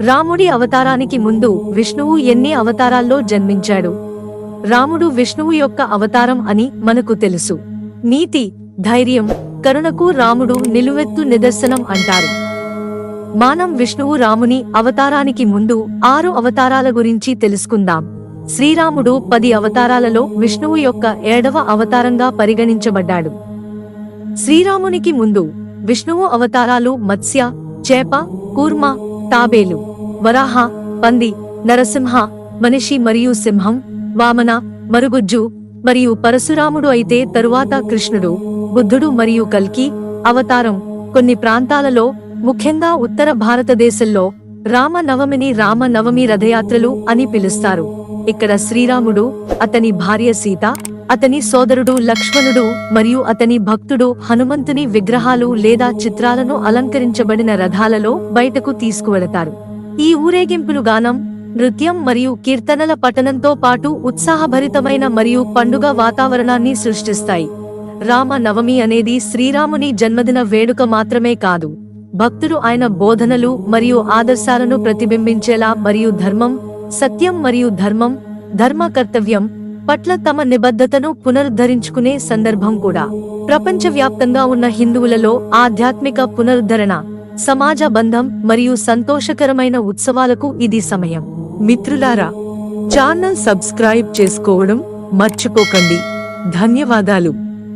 రాముడి అవతారానికి ముందు విష్ణువు ఎన్ని అవతారాల్లో జన్మించాడు? రాముడు విష్ణువు యొక్క అవతారం అని మనకు తెలుసు. నీతి ధైర్యం కరుణకు రాముడు నిలువెత్తు నిదర్శనం అంటారు. మానం విష్ణువు రాముని అవతారానికి ముందు ఆరు అవతారాల గురించి తెలుసుకుందాం. శ్రీరాముడు పది అవతారాలలో విష్ణువు యొక్క ఏడవ అవతారంగా పరిగణించబడ్డాడు. శ్రీరామునికి ముందు విష్ణువు అవతారాలు మత్స్య చేప కూర్మ తాబేలు. వరాహ పంది నరసింహ మనిషి మరియు సింహం వామన మరుగుజ్జు మరియు పరశురాముడు అయితే తరువాత కృష్ణుడు బుద్ధుడు మరియు కల్కి అవతారం. కొన్ని ప్రాంతాలలో ముఖ్యంగా ఉత్తర భారతదేశంలో రామ నవమిని రామ నవమి రథయాత్రలు అని పిలుస్తారు. ఇక్కడ శ్రీరాముడు అతని భార్య సీత అతని సోదరుడు లక్ష్మణుడు మరియు అతని భక్తుడు హనుమంతుని విగ్రహాలు లేదా చిత్రాలను అలంకరించబడిన రథాలలో బయటకు తీసుకువెళతారు. ఈ ఊరేగింపులు గానం నృత్యం మరియు కీర్తనల పఠనంతో పాటు ఉత్సాహభరితమైన మరియు పండుగ వాతావరణాన్ని సృష్టిస్తాయి. రామ నవమి అనేది శ్రీరాముని జన్మదిన వేడుక మాత్రమే కాదు. భక్తులు ఆయన బోధనలు మరియు ఆదర్శాలను ప్రతిబింబించేలా మరియు ధర్మం సత్యం మరియు ధర్మం ధర్మ కర్తవ్యం పట్ల తమ నిబద్ధతను పునరుద్ధరించుకునే సందర్భం కూడా. ప్రపంచవ్యాప్తంగా ఉన్న హిందువులలో ఆధ్యాత్మిక పునరుద్ధరణ సమాజ బంధం మరియు సంతోషకరమైన ఉత్సవాలకు ఇది సమయం. మిత్రులారా ఛానల్ సబ్స్క్రైబ్ చేసుకోవడం మర్చిపోకండి. ధన్యవాదాలు.